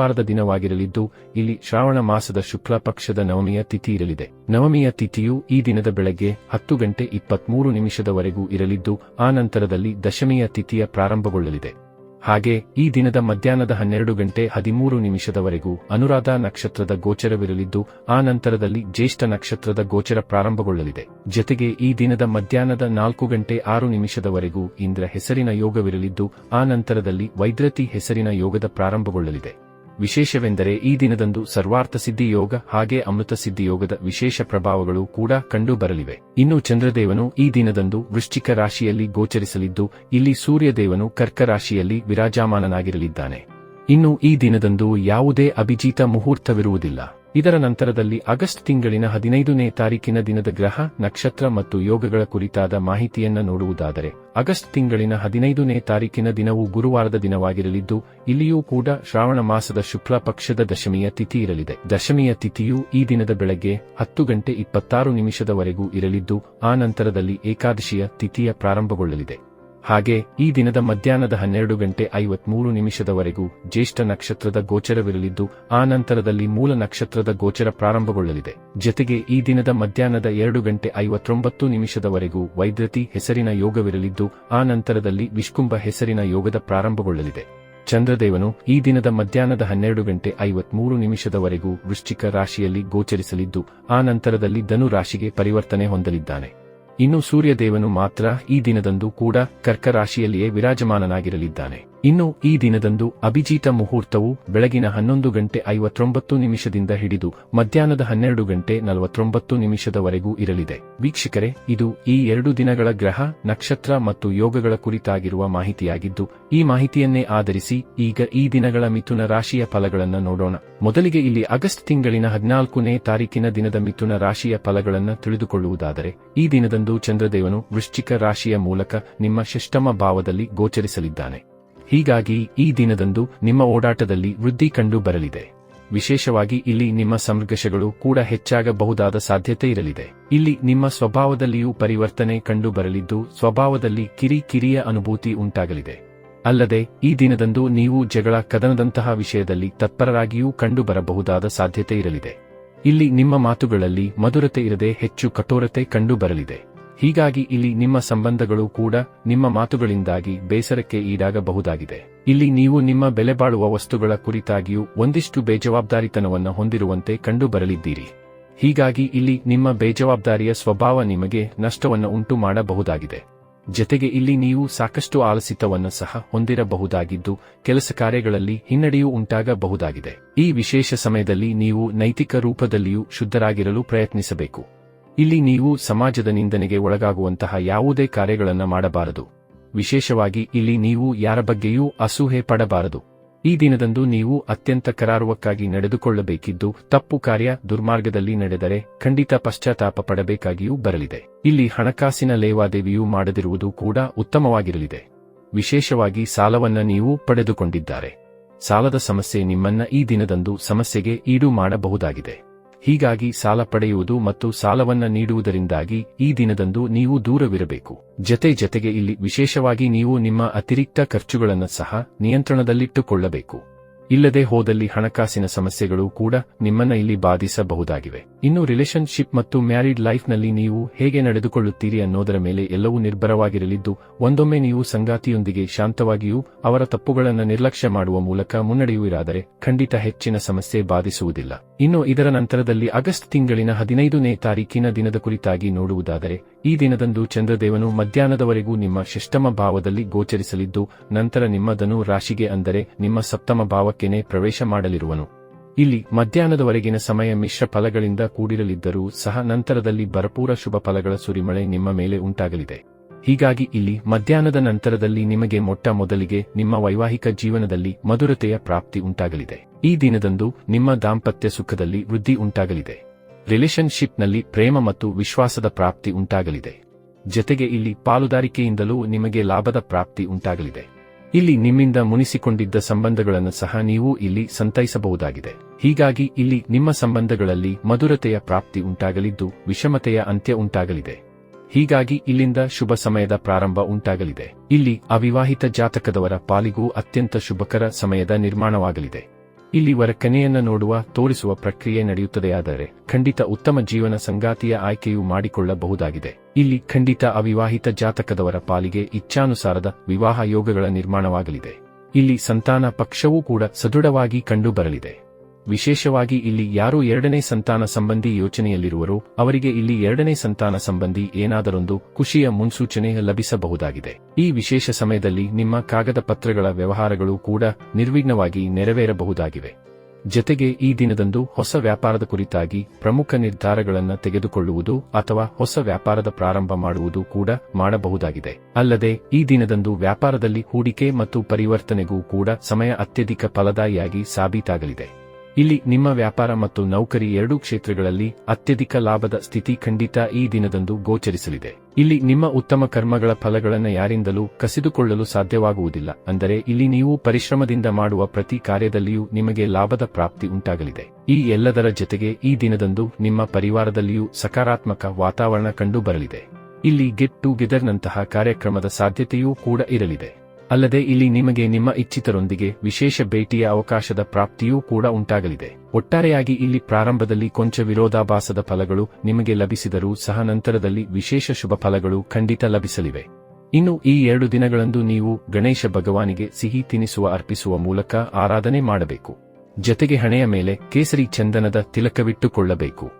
ಬುಧವಾರದ ದಿನವಾಗಿರಲಿದ್ದು, ಇಲ್ಲಿ ಶ್ರಾವಣ ಮಾಸದ ಶುಕ್ಲ ಪಕ್ಷದ ನವಮಿಯ ತಿಥಿ ಇರಲಿದೆ. ನವಮಿಯ ತಿಥಿಯು ಈ ದಿನದ ಬೆಳಗ್ಗೆ ಹತ್ತು ಗಂಟೆ ಇಪ್ಪತ್ಮೂರು ನಿಮಿಷದವರೆಗೂ ಇರಲಿದ್ದು, ಆ ನಂತರದಲ್ಲಿ ದಶಮಿಯ ತಿಥಿಯ ಪ್ರಾರಂಭಗೊಳ್ಳಲಿದೆ. ಹಾಗೆ, ಈ ದಿನದ ಮಧ್ಯಾಹ್ನದ ಹನ್ನೆರಡು ಗಂಟೆ ಹದಿಮೂರು ನಿಮಿಷದವರೆಗೂ ಅನುರಾಧ ನಕ್ಷತ್ರದ ಗೋಚರವಿರಲಿದ್ದು, ಆ ನಂತರದಲ್ಲಿ ಜ್ಯೇಷ್ಠ ನಕ್ಷತ್ರದ ಗೋಚರ ಪ್ರಾರಂಭಗೊಳ್ಳಲಿದೆ. ಜತೆಗೆ ಈ ದಿನದ ಮಧ್ಯಾಹ್ನದ ನಾಲ್ಕು ಗಂಟೆ ಆರು ನಿಮಿಷದವರೆಗೂ ಇಂದ್ರ ಹೆಸರಿನ ಯೋಗವಿರಲಿದ್ದು, ಆ ನಂತರದಲ್ಲಿ ವೈದ್ರತಿ ಹೆಸರಿನ ಯೋಗದ ಪ್ರಾರಂಭಗೊಳ್ಳಲಿದೆ. ವಿಶೇಷವೆಂದರೆ ಈ ದಿನದಂದು ಸರ್ವಾರ್ಥ ಸಿದ್ಧಿ ಯೋಗ ಹಾಗೆ ಅಮೃತ ಸಿದ್ಧಿ ಯೋಗದ ವಿಶೇಷ ಪ್ರಭಾವಗಳು ಕೂಡ ಕಂಡುಬರಲಿವೆ. ಇನ್ನು ಚಂದ್ರದೇವನು ಈ ದಿನದಂದು ವೃಶ್ಚಿಕ ರಾಶಿಯಲ್ಲಿ ಗೋಚರಿಸಲಿದ್ದು, ಇಲ್ಲಿ ಸೂರ್ಯದೇವನು ಕರ್ಕ ರಾಶಿಯಲ್ಲಿ ವಿರಾಜಮಾನನಾಗಿರಲಿದ್ದಾನೆ. ಇನ್ನು ಈ ದಿನದಂದು ಯಾವುದೇ ಅಭಿಜೀತ ಮುಹೂರ್ತವಿರುವುದಿಲ್ಲ. ಇದರ ನಂತರದಲ್ಲಿ ಆಗಸ್ಟ್ ತಿಂಗಳಿನ ಹದಿನೈದನೇ ತಾರೀಕಿನ ದಿನದ ಗ್ರಹ, ನಕ್ಷತ್ರ ಮತ್ತು ಯೋಗಗಳ ಕುರಿತಾದ ಮಾಹಿತಿಯನ್ನ ನೋಡುವುದಾದರೆ, ಆಗಸ್ಟ್ ತಿಂಗಳಿನ ಹದಿನೈದನೇ ತಾರೀಕಿನ ದಿನವು ಗುರುವಾರದ ದಿನವಾಗಿರಲಿದ್ದು, ಇಲ್ಲಿಯೂ ಕೂಡ ಶ್ರಾವಣ ಮಾಸದ ಶುಕ್ಲ ಪಕ್ಷದ ದಶಮಿಯ ತಿಥಿ ಇರಲಿದೆ. ದಶಮಿಯ ತಿಥಿಯು ಈ ದಿನದ ಬೆಳಗ್ಗೆ ಹತ್ತು ಗಂಟೆ ಇಪ್ಪತ್ತಾರು ನಿಮಿಷದವರೆಗೂ ಇರಲಿದ್ದು, ಆ ನಂತರದಲ್ಲಿ ಏಕಾದಶಿಯ ತಿಥಿಯ ಪ್ರಾರಂಭಗೊಳ್ಳಲಿದೆ. ಹಾಗೆ ಈ ದಿನದ ಮಧ್ಯಾಹ್ನದ ಹನ್ನೆರಡು ಗಂಟೆ ಐವತ್ಮೂರು ನಿಮಿಷದವರೆಗೂ ಜ್ಯೇಷ್ಠ ನಕ್ಷತ್ರದ ಗೋಚರವಿರಲಿದ್ದು, ಆ ನಂತರದಲ್ಲಿ ಮೂಲ ನಕ್ಷತ್ರದ ಗೋಚರ ಪ್ರಾರಂಭಗೊಳ್ಳಲಿದೆ. ಜೊತೆಗೆ ಈ ದಿನದ ಮಧ್ಯಾಹ್ನದ ಎರಡು ಗಂಟೆ ಐವತ್ತೊಂಬತ್ತು ನಿಮಿಷದವರೆಗೂ ವೈದ್ಯತಿ ಹೆಸರಿನ ಯೋಗವಿರಲಿದ್ದು, ಆ ನಂತರದಲ್ಲಿ ವಿಷ್ಕುಂಭ ಹೆಸರಿನ ಯೋಗದ ಪ್ರಾರಂಭಗೊಳ್ಳಲಿದೆ. ಚಂದ್ರದೇವನು ಈ ದಿನದ ಮಧ್ಯಾಹ್ನದ ಹನ್ನೆರಡು ಗಂಟೆ ಐವತ್ಮೂರು ನಿಮಿಷದವರೆಗೂ ವೃಶ್ಚಿಕ ರಾಶಿಯಲ್ಲಿ ಗೋಚರಿಸಲಿದ್ದು, ಆ ನಂತರದಲ್ಲಿ ಧನು ರಾಶಿಗೆ ಪರಿವರ್ತನೆ ಹೊಂದಲಿದ್ದಾನೆ. ಇನ್ನು ಸೂರ್ಯದೇವನು ಮಾತ್ರ ಈ ದಿನದಂದು ಕೂಡ ಕರ್ಕರಾಶಿಯಲ್ಲಿಯೇ ವಿರಾಜಮಾನನಾಗಿರಲಿದ್ದಾನೆ. ಇನ್ನು ಈ ದಿನದಂದು ಅಭಿಜಿತ ಮುಹೂರ್ತವು ಬೆಳಗಿನ ಹನ್ನೊಂದು ಗಂಟೆ ಐವತ್ತೊಂಬತ್ತು ನಿಮಿಷದಿಂದ ಹಿಡಿದು ಮಧ್ಯಾಹ್ನದ ಹನ್ನೆರಡು ಗಂಟೆ ನಲವತ್ತೊಂಬತ್ತು ನಿಮಿಷದವರೆಗೂ ಇರಲಿದೆ. ವೀಕ್ಷಕರೇ, ಇದು ಈ ಎರಡು ದಿನಗಳ ಗ್ರಹ, ನಕ್ಷತ್ರ ಮತ್ತು ಯೋಗಗಳ ಕುರಿತಾಗಿರುವ ಮಾಹಿತಿಯಾಗಿದ್ದು, ಈ ಮಾಹಿತಿಯನ್ನೇ ಆಧರಿಸಿ ಈಗ ಈ ದಿನಗಳ ಮಿಥುನ ರಾಶಿಯ ಫಲಗಳನ್ನು ನೋಡೋಣ. ಮೊದಲಿಗೆ ಇಲ್ಲಿ ಆಗಸ್ಟ್ ತಿಂಗಳಿನ ಹದಿನಾಲ್ಕನೇ ತಾರೀಕಿನ ದಿನದ ಮಿಥುನ ರಾಶಿಯ ಫಲಗಳನ್ನು ತಿಳಿದುಕೊಳ್ಳುವುದಾದರೆ, ಈ ದಿನದಂದು ಚಂದ್ರದೇವನು ವೃಶ್ಚಿಕ ರಾಶಿಯ ಮೂಲಕ ನಿಮ್ಮ ಷಷ್ಟಮ ಭಾವದಲ್ಲಿ ಗೋಚರಿಸಲಿದ್ದಾನೆ. ಹೀಗಾಗಿ ಈ ದಿನದಂದು ನಿಮ್ಮ ಓಡಾಟದಲ್ಲಿ ವೃದ್ಧಿ ಕಂಡು ಬರಲಿದೆ. ವಿಶೇಷವಾಗಿ ಇಲ್ಲಿ ನಿಮ್ಮ ಸಂಘರ್ಷಗಳು ಕೂಡ ಹೆಚ್ಚಾಗಬಹುದಾದ ಸಾಧ್ಯತೆ ಇರಲಿದೆ. ಇಲ್ಲಿ ನಿಮ್ಮ ಸ್ವಭಾವದಲ್ಲಿಯೂ ಪರಿವರ್ತನೆ ಕಂಡು ಬರಲಿದ್ದು ಸ್ವಭಾವದಲ್ಲಿ ಕಿರಿ ಕಿರಿಯ ಅನುಭೂತಿ ಉಂಟಾಗಲಿದೆ. ಅಲ್ಲದೆ, ಈ ದಿನದಂದು ನೀವು ಜಗಳ ಕದನದಂತಹ ವಿಷಯದಲ್ಲಿ ತತ್ಪರರಾಗಿಯೂ ಕಂಡು ಬರಬಹುದಾದ ಸಾಧ್ಯತೆ ಇರಲಿದೆ. ಇಲ್ಲಿ ನಿಮ್ಮ ಮಾತುಗಳಲ್ಲಿ ಮಧುರತೆ ಇರದೆ ಹೆಚ್ಚು ಕಠೋರತೆ ಕಂಡು ಬರಲಿದೆ. ಹೀಗಾಗಿ ಇಲ್ಲಿ ನಿಮ್ಮ ಸಂಬಂಧಗಳು ಕೂಡ ನಿಮ್ಮ ಮಾತುಗಳಿಂದಾಗಿ ಬೇಸರಕ್ಕೆ ಈಡಾಗಬಹುದಾಗಿದೆ. ಇಲ್ಲಿ ನೀವು ನಿಮ್ಮ ಬೆಲೆಬಾಳುವ ವಸ್ತುಗಳ ಕುರಿತಾಗಿಯೂ ಒಂದಿಷ್ಟು ಬೇಜವಾಬ್ದಾರಿತನವನ್ನು ಹೊಂದಿರುವಂತೆ ಕಂಡುಬರಲಿದ್ದೀರಿ. ಹೀಗಾಗಿ ಇಲ್ಲಿ ನಿಮ್ಮ ಬೇಜವಾಬ್ದಾರಿಯ ಸ್ವಭಾವ ನಿಮಗೆ ನಷ್ಟವನ್ನು ಉಂಟು ಮಾಡಬಹುದಾಗಿದೆ ಜತೆಗೆ ಇಲ್ಲಿ ನೀವು ಸಾಕಷ್ಟು ಆಲಸಿತವನ್ನು ಸಹ ಹೊಂದಿರಬಹುದಾಗಿದ್ದು, ಕೆಲಸ ಕಾರ್ಯಗಳಲ್ಲಿ ಹಿನ್ನಡೆಯೂ ಉಂಟಾಗಬಹುದಾಗಿದೆ. ಈ ವಿಶೇಷ ಸಮಯದಲ್ಲಿ ನೀವು ನೈತಿಕ ರೂಪದಲ್ಲಿಯೂ ಶುದ್ಧರಾಗಿರಲು ಪ್ರಯತ್ನಿಸಬೇಕು. ಇಲ್ಲಿ ನೀವು ಸಮಾಜದ ನಿಂದನೆಗೆ ಒಳಗಾಗುವಂತಹ ಯಾವುದೇ ಕಾರ್ಯಗಳನ್ನು ಮಾಡಬಾರದು. ವಿಶೇಷವಾಗಿ ಇಲ್ಲಿ ನೀವು ಯಾರ ಬಗ್ಗೆಯೂ ಅಸೂಹೆ ಪಡಬಾರದು. ಈ ದಿನದಂದು ನೀವು ಅತ್ಯಂತ ಕರಾರುವಕ್ಕಾಗಿ ನಡೆದುಕೊಳ್ಳಬೇಕಿದ್ದು ತಪ್ಪು ಕಾರ್ಯ ದುರ್ಮಾರ್ಗದಲ್ಲಿ ನಡೆದರೆ ಖಂಡಿತ ಪಶ್ಚಾತ್ತಾಪ ಪಡಬೇಕಾಗಿಯೂ ಬರಲಿದೆ. ಇಲ್ಲಿ ಹಣಕಾಸಿನ ಲೇವಾದೇವಿಯೂ ಮಾಡದಿರುವುದು ಕೂಡ ಉತ್ತಮವಾಗಿರಲಿದೆ. ವಿಶೇಷವಾಗಿ ಸಾಲವನ್ನ ನೀವು ಪಡೆದುಕೊಂಡಿದ್ದಾರೆ. ಸಾಲದ ಸಮಸ್ಯೆ ನಿಮ್ಮನ್ನ ಈ ದಿನದಂದು ಸಮಸ್ಯೆಗೆ ಈಡು ಮಾಡಬಹುದಾಗಿದೆ. ಹೀಗಾಗಿ ಸಾಲ ಪಡೆಯುವುದು ಮತ್ತು ಸಾಲವನ್ನ ನೀಡುವುದರಿಂದಾಗಿ ಈ ದಿನದಂದು ನೀವು ದೂರವಿರಬೇಕು. ಜತೆ ಜತೆಗೆ ಇಲ್ಲಿ ವಿಶೇಷವಾಗಿ ನೀವು ನಿಮ್ಮ ಅತಿರಿಕ್ತ ಖರ್ಚುಗಳನ್ನು ಸಹ ನಿಯಂತ್ರಣದಲ್ಲಿಟ್ಟುಕೊಳ್ಳಬೇಕು. ಇಲ್ಲದೆ ಹೋದಲ್ಲಿ ಹಣಕಾಸಿನ ಸಮಸ್ಯೆಗಳು ಕೂಡ ನಿಮ್ಮನ್ನ ಇಲ್ಲಿ ಬಾಧಿಸಬಹುದಾಗಿವೆ. ಇನ್ನು ರಿಲೇಶನ್ಶಿಪ್ ಮತ್ತು ಮ್ಯಾರಿಡ್ ಲೈಫ್ನಲ್ಲಿ ನೀವು ಹೇಗೆ ನಡೆದುಕೊಳ್ಳುತ್ತೀರಿ ಅನ್ನೋದರ ಮೇಲೆ ಎಲ್ಲವೂ ನಿರ್ಭರವಾಗಿರಲಿದ್ದು, ಒಂದೊಮ್ಮೆ ನೀವು ಸಂಗಾತಿಯೊಂದಿಗೆ ಶಾಂತವಾಗಿಯೂ ಅವರ ತಪ್ಪುಗಳನ್ನು ನಿರ್ಲಕ್ಷ್ಯ ಮಾಡುವ ಮೂಲಕ ಮುನ್ನಡೆಯುವಿರಾದರೆ ಖಂಡಿತ ಹೆಚ್ಚಿನ ಸಮಸ್ಯೆ ಬಾಧಿಸುವುದಿಲ್ಲ. ಇನ್ನು ಇದರ ನಂತರದಲ್ಲಿ ಆಗಸ್ಟ್ ತಿಂಗಳಿನ ಹದಿನೈದನೇ ತಾರೀಕಿನ ದಿನದ ಕುರಿತಾಗಿ ನೋಡುವುದಾದರೆ ಈ ದಿನದಂದು ಚಂದ್ರದೇವನು ಮಧ್ಯಾಹ್ನದವರೆಗೂ ನಿಮ್ಮ ಶಿಷ್ಟಮ ಭಾವದಲ್ಲಿ ಗೋಚರಿಸಲಿದ್ದು, ನಂತರ ನಿಮ್ಮ ಧನು ರಾಶಿಗೆ ಅಂದರೆ ನಿಮ್ಮ ಸಪ್ತಮ ಭಾವಕ್ಕೆನೆ ಪ್ರವೇಶ ಮಾಡಲಿರುವನು. ಇಲ್ಲಿ ಮಧ್ಯಾಹ್ನದವರೆಗಿನ ಸಮಯ ಮಿಶ್ರ ಫಲಗಳಿಂದ ಕೂಡಿರಲಿದ್ದರೂ ಸಹ ನಂತರದಲ್ಲಿ ಭರಪೂರ ಶುಭ ಫಲಗಳ ಸುರಿಮಳೆ ನಿಮ್ಮ ಮೇಲೆ ಉಂಟಾಗಲಿದೆ. ಹೀಗಾಗಿ ಇಲ್ಲಿ ಮಧ್ಯಾಹ್ನದ ನಂತರದಲ್ಲಿ ನಿಮಗೆ ಮೊಟ್ಟ ಮೊದಲಿಗೆ ನಿಮ್ಮ ವೈವಾಹಿಕ ಜೀವನದಲ್ಲಿ ಮಧುರತೆಯ ಪ್ರಾಪ್ತಿ ಉಂಟಾಗಲಿದೆ. ಈ ದಿನದಂದು ನಿಮ್ಮ ದಾಂಪತ್ಯ ಸುಖದಲ್ಲಿ ವೃದ್ಧಿ ಉಂಟಾಗಲಿದೆ. ರಿಲೇಶನ್ಶಿಪ್ನಲ್ಲಿ ಪ್ರೇಮ ಮತ್ತು ವಿಶ್ವಾಸದ ಪ್ರಾಪ್ತಿ ಉಂಟಾಗಲಿದೆ. ಜತೆಗೆ ಇಲ್ಲಿ ಪಾಲುದಾರಿಕೆಯಿಂದಲೂ ನಿಮಗೆ ಲಾಭದ ಪ್ರಾಪ್ತಿ ಉಂಟಾಗಲಿದೆ. ಇಲ್ಲಿ ನಿಮ್ಮಿಂದ ಮುನಿಸಿಕೊಂಡಿದ್ದ ಸಂಬಂಧಗಳನ್ನು ಸಹ ನೀವು ಇಲ್ಲಿ ಸಂತೈಸಬಹುದಾಗಿದೆ. ಹೀಗಾಗಿ ಇಲ್ಲಿ ನಿಮ್ಮ ಸಂಬಂಧಗಳಲ್ಲಿ ಮಧುರತೆಯ ಪ್ರಾಪ್ತಿ ಉಂಟಾಗಲಿದ್ದು ವಿಷಮತೆಯ ಅಂತ್ಯ ಉಂಟಾಗಲಿದೆ. ಹೀಗಾಗಿ ಇಲ್ಲಿಂದ ಶುಭ ಸಮಯದ ಪ್ರಾರಂಭ ಉಂಟಾಗಲಿದೆ. ಇಲ್ಲಿ ಅವಿವಾಹಿತ ಜಾತಕದವರ ಪಾಲಿಗೂ ಅತ್ಯಂತ ಶುಭಕರ ಸಮಯದ ನಿರ್ಮಾಣವಾಗಲಿದೆ. ಇಲ್ಲಿ ವರಕನೆಯನ್ನ ನೋಡುವ, ತೋರಿಸುವ ಪ್ರಕ್ರಿಯೆ ನಡೆಯುತ್ತದೆಯಾದರೆ ಖಂಡಿತ ಉತ್ತಮ ಜೀವನ ಸಂಗಾತಿಯ ಆಯ್ಕೆಯು ಮಾಡಿಕೊಳ್ಳಬಹುದಾಗಿದೆ. ಇಲ್ಲಿ ಖಂಡಿತ ಅವಿವಾಹಿತ ಜಾತಕದವರ ಪಾಲಿಗೆ ಇಚ್ಛಾನುಸಾರದ ವಿವಾಹ ಯೋಗಗಳ ನಿರ್ಮಾಣವಾಗಲಿದೆ. ಇಲ್ಲಿ ಸಂತಾನ ಪಕ್ಷವೂ ಕೂಡ ಸದೃಢವಾಗಿ ಕಂಡುಬರಲಿದೆ. ವಿಶೇಷವಾಗಿ ಇಲ್ಲಿ ಯಾರು ಎರಡನೇ ಸಂತಾನ ಸಂಬಂಧಿ ಯೋಚನೆಯಲ್ಲಿರುವರೋ, ಅವರಿಗೆ ಇಲ್ಲಿ ಎರಡನೇ ಸಂತಾನ ಸಂಬಂಧಿ ಏನಾದರೊಂದು ಖುಷಿಯ ಮುನ್ಸೂಚನೆ ಲಭಿಸಬಹುದಾಗಿದೆ. ಈ ವಿಶೇಷ ಸಮಯದಲ್ಲಿ ನಿಮ್ಮ ಕಾಗದ ಪತ್ರಗಳ ವ್ಯವಹಾರಗಳು ಕೂಡ ನಿರ್ವಿಘ್ನವಾಗಿ ನೆರವೇರಬಹುದಾಗಿವೆ. ಜತೆಗೆ ಈ ದಿನದಂದು ಹೊಸ ವ್ಯಾಪಾರದ ಕುರಿತಾಗಿ ಪ್ರಮುಖ ನಿರ್ಧಾರಗಳನ್ನು ತೆಗೆದುಕೊಳ್ಳುವುದು ಅಥವಾ ಹೊಸ ವ್ಯಾಪಾರದ ಪ್ರಾರಂಭ ಮಾಡುವುದು ಕೂಡ ಮಾಡಬಹುದಾಗಿದೆ. ಅಲ್ಲದೆ, ಈ ದಿನದಂದು ವ್ಯಾಪಾರದಲ್ಲಿ ಹೂಡಿಕೆ ಮತ್ತು ಪರಿವರ್ತನೆಗೂ ಕೂಡ ಸಮಯ ಅತ್ಯಧಿಕ ಫಲದಾಯಿಯಾಗಿ ಸಾಬೀತಾಗಲಿದೆ. ಇಲ್ಲಿ ನಿಮ್ಮ ವ್ಯಾಪಾರ ಮತ್ತು ನೌಕರಿ ಎರಡೂ ಕ್ಷೇತ್ರಗಳಲ್ಲಿ ಅತ್ಯಧಿಕ ಲಾಭದ ಸ್ಥಿತಿ ಖಂಡಿತ ಈ ದಿನದಂದು ಗೋಚರಿಸಲಿದೆ. ಇಲ್ಲಿ ನಿಮ್ಮ ಉತ್ತಮ ಕರ್ಮಗಳ ಫಲಗಳನ್ನು ಯಾರಿಂದಲೂ ಕಸಿದುಕೊಳ್ಳಲು ಸಾಧ್ಯವಾಗುವುದಿಲ್ಲ, ಅಂದರೆ ಇಲ್ಲಿ ನೀವು ಪರಿಶ್ರಮದಿಂದ ಮಾಡುವ ಪ್ರತಿ ಕಾರ್ಯದಲ್ಲಿಯೂ ನಿಮಗೆ ಲಾಭದ ಪ್ರಾಪ್ತಿ ಉಂಟಾಗಲಿದೆ. ಈ ಎಲ್ಲದರ ಜತೆಗೆ ಈ ದಿನದಂದು ನಿಮ್ಮ ಪರಿವಾರದಲ್ಲಿಯೂ ಸಕಾರಾತ್ಮಕ ವಾತಾವರಣ ಕಂಡುಬರಲಿದೆ. ಇಲ್ಲಿ ಗೆಟ್ ಟುಗೆದರ್ನಂತಹ ಕಾರ್ಯಕ್ರಮದ ಸಾಧ್ಯತೆಯೂ ಕೂಡ ಇರಲಿದೆ. ಅಲ್ಲದೆ ಇಲ್ಲಿ ನಿಮಗೆ ನಿಮ್ಮ ಇಚ್ಛಿತರೊಂದಿಗೆ ವಿಶೇಷ ಭೇಟಿಯ ಅವಕಾಶದ ಪ್ರಾಪ್ತಿಯೂ ಕೂಡ ಉಂಟಾಗಲಿದೆ. ಒಟ್ಟಾರೆಯಾಗಿ ಇಲ್ಲಿ ಪ್ರಾರಂಭದಲ್ಲಿ ಕೊಂಚ ವಿರೋಧಾಭಾಸದ ಫಲಗಳು ನಿಮಗೆ ಲಭಿಸಿದರೂ ಸಹ ನಂತರದಲ್ಲಿ ವಿಶೇಷ ಶುಭ ಫಲಗಳು ಖಂಡಿತ ಲಭಿಸಲಿವೆ. ಇನ್ನು ಈ ಎರಡು ದಿನಗಳಂದು ನೀವು ಗಣೇಶ ಭಗವಾನಿಗೆ ಸಿಹಿ ತಿನಿಸುವ ಅರ್ಪಿಸುವ ಮೂಲಕ ಆರಾಧನೆ ಮಾಡಬೇಕು. ಜತೆಗೆ ಹಣೆಯ ಮೇಲೆ ಕೇಸರಿ ಚಂದನದ ತಿಲಕವಿಟ್ಟುಕೊಳ್ಳಬೇಕು.